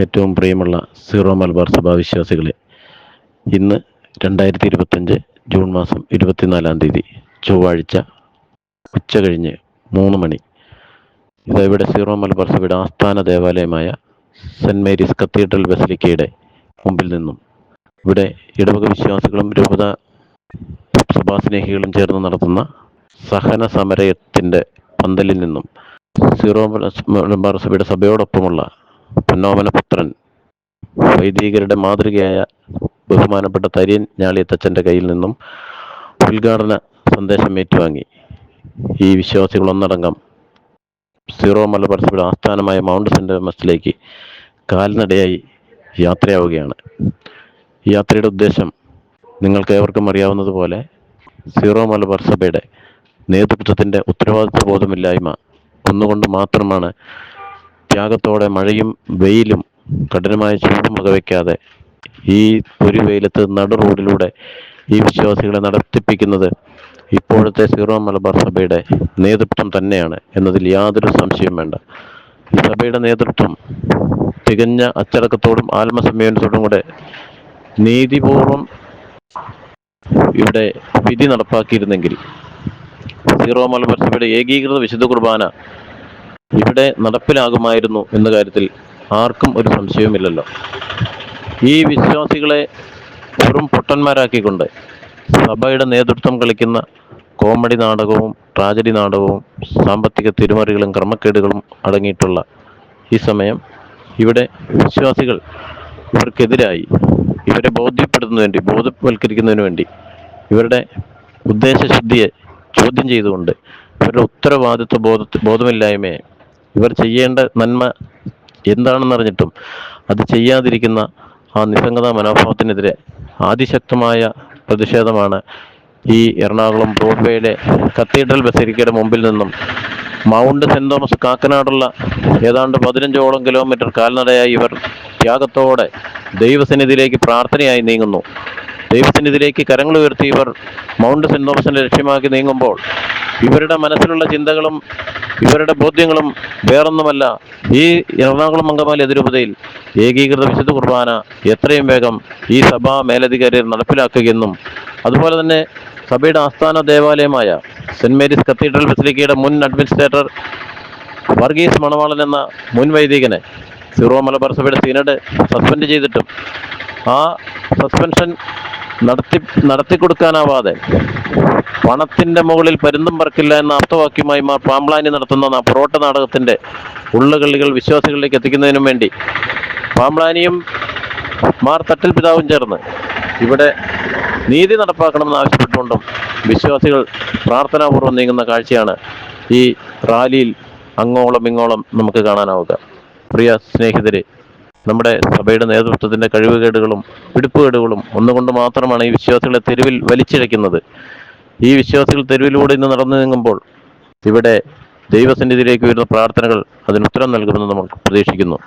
ഏറ്റവും പ്രിയമുള്ള സീറോ മലബാർ സഭാ വിശ്വാസികളെ ഇന്ന് രണ്ടായിരത്തി ഇരുപത്തഞ്ച് ജൂൺ മാസം ഇരുപത്തിനാലാം തീയതി ചൊവ്വാഴ്ച ഉച്ച കഴിഞ്ഞ് മൂന്ന് മണി. ഇതാ ഇവിടെ സീറോ മലബാർ സഭയുടെ ആസ്ഥാന ദേവാലയമായ സെന്റ് മേരീസ് കത്തീഡ്രൽ ബസലിക്കയുടെ മുമ്പിൽ നിന്നും ഇവിടെ ഇടവക വിശ്വാസികളും രൂപത സഭാസ്നേഹികളും ചേർന്ന് നടത്തുന്ന സഹന സമരത്തിന്റെ പന്തലിൽ നിന്നും സീറോ മലബാർ സഭയുടെ സഭയോടൊപ്പമുള്ള പൊന്നോമന പുത്രൻ വൈദികരുടെ മാതൃകയായ ബഹുമാനപ്പെട്ട തരിയൻ ഞാളിയത്തച്ഛന്റെ കയ്യിൽ നിന്നും ഉദ്ഘാടന സന്ദേശം ഏറ്റുവാങ്ങി. ഈ വിശ്വാസികൾ ഒന്നടങ്കം സീറോ മലബാർ സഭയുടെ ആസ്ഥാനമായ മൗണ്ട് സെന്റ് മസ്റ്റിലേക്ക് കാൽനടയായി യാത്രയാവുകയാണ്. ഈ യാത്രയുടെ ഉദ്ദേശം നിങ്ങൾക്ക് ഏവർക്കും അറിയാവുന്നതുപോലെ സീറോ മലബാർ സഭയുടെ നേതൃത്വത്തിന്റെ ഉത്തരവാദിത്വ ബോധമില്ലായ്മ ഒന്നുകൊണ്ട് മാത്രമാണ് ത്യാഗത്തോടെ മഴയും വെയിലും കഠിനമായ ചൂടും വകവയ്ക്കാതെ ഈ ഒരു വെയിലത്ത് നടു റോഡിലൂടെ ഈ വിശ്വാസികളെ നടത്തിപ്പിക്കുന്നത് ഇപ്പോഴത്തെ സീറോ മലബാർ സഭയുടെ നേതൃത്വം തന്നെയാണ് എന്നതിൽ യാതൊരു സംശയവും വേണ്ട. സഭയുടെ നേതൃത്വം തികഞ്ഞ അച്ചടക്കത്തോടും ആത്മസംയമനത്തോടും കൂടെ നീതിപൂർവം ഇവിടെ വിധി നടപ്പാക്കിയിരുന്നെങ്കിൽ സീറോ മലബാർ സഭയുടെ ഏകീകൃത വിശുദ്ധ കുർബാന ഇവിടെ നടപ്പിലാകുമായിരുന്നു എന്ന കാര്യത്തിൽ ആർക്കും ഒരു സംശയവുമില്ലല്ലോ. ഈ വിശ്വാസികളെ വെറും പൊട്ടന്മാരാക്കിക്കൊണ്ട് സഭയുടെ നേതൃത്വം കളിക്കുന്ന കോമഡി നാടകവും ട്രാജഡി നാടകവും സാമ്പത്തിക തിരുമറികളും ക്രമക്കേടുകളും അടങ്ങിയിട്ടുള്ള ഈ സമയം ഇവിടെ വിശ്വാസികൾ ഇവർക്കെതിരായി ഇവരെ ബോധ്യപ്പെടുത്തുന്നതിന് വേണ്ടി ബോധവൽക്കരിക്കുന്നതിന് വേണ്ടി ഇവരുടെ ഉദ്ദേശശുദ്ധിയെ ചോദ്യം ചെയ്തുകൊണ്ട് ഇവരുടെ ഉത്തരവാദിത്വ ബോധ ബോധമില്ലായ്മയെ ഇവർ ചെയ്യേണ്ട നന്മ എന്താണെന്ന് അറിഞ്ഞിട്ടും അത് ചെയ്യാതിരിക്കുന്ന ആ നിസ്സംഗത മനോഭാവത്തിനെതിരെ അതിശക്തമായ പ്രതിഷേധമാണ് ഈ എറണാകുളം ബ്രോഡ്വേയിലെ കത്തീഡ്രൽ ബസരിക്കയുടെ മുമ്പിൽ നിന്നും മൗണ്ട് സെന്റ് തോമസ് കാക്കനാടുള്ള ഏതാണ്ട് പതിനഞ്ചോളം കിലോമീറ്റർ കാൽനടയായി ഇവർ ത്യാഗത്തോടെ ദൈവസന്നിധിയിലേക്ക് പ്രാർത്ഥനയായി നീങ്ങുന്നു. ദൈവസന്നിധിയിലേക്ക് കരങ്ങൾ ഉയർത്തി ഇവർ മൗണ്ട് സെന്റ് തോമസിനെ ലക്ഷ്യമാക്കി നീങ്ങുമ്പോൾ ഇവരുടെ മനസ്സിലുള്ള ചിന്തകളും ഇവരുടെ ബോധ്യങ്ങളും വേറൊന്നുമല്ല. ഈ എറണാകുളം അങ്കമാലി അതിരൂപതയിൽ ഏകീകൃത വിശുദ്ധ കുർബാന എത്രയും വേഗം ഈ സഭാ മേലധികാരികൾ നടപ്പിലാക്കുകയെന്നും അതുപോലെ തന്നെ സഭയുടെ ആസ്ഥാന ദേവാലയമായ സെന്റ് മേരീസ് കത്തീഡ്രൽ ബസിലിക്കയുടെ മുൻ അഡ്മിനിസ്ട്രേറ്റർ വർഗീസ് മണവാളൻ എന്ന മുൻ വൈദികനെ സിറോ മലബാർ സഭയുടെ സീനഡ് സസ്പെൻഡ് ചെയ്തിട്ടും ആ സസ്പെൻഷൻ നടത്തി നടത്തിക്കൊടുക്കാനാവാതെ പണത്തിന്റെ മുകളിൽ പരുന്തും പറക്കില്ല എന്ന അർത്ഥവാക്യമായി മാർ പാമ്പ്ലാനി നടത്തുന്ന പൊറോട്ട നാടകത്തിന്റെ ഉള്ളുകളികൾ വിശ്വാസികളിലേക്ക് എത്തിക്കുന്നതിനും വേണ്ടി പാമ്പ്ലാനിയും മാർ തട്ടിൽ പിതാവും ചേർന്ന് ഇവിടെ നീതി നടപ്പാക്കണമെന്ന് ആവശ്യപ്പെട്ടുകൊണ്ടും വിശ്വാസികൾ പ്രാർത്ഥനാപൂർവം നീങ്ങുന്ന കാഴ്ചയാണ് ഈ റാലിയിൽ അങ്ങോളം ഇങ്ങോളം നമുക്ക് കാണാനാവുക. പ്രിയ സ്നേഹിതരെ നമ്മുടെ സഭയുടെ നേതൃത്വത്തിന്റെ കഴിവുകേടുകളും പിടിപ്പുകേടുകളും ഒന്നുകൊണ്ട് മാത്രമാണ് ഈ വിശ്വാസികളെ തെരുവിൽ വലിച്ചിഴയ്ക്കുന്നത്. ഈ വിശ്വാസികൾ തെരുവിലൂടെ ഇന്ന് നടന്നു നീങ്ങുമ്പോൾ ഇവിടെ ദൈവസന്നിധിയിലേക്ക് വരുന്ന പ്രാർത്ഥനകൾ അതിന് ഉത്തരം നൽകുമെന്ന് നമ്മൾ പ്രതീക്ഷിക്കുന്നു.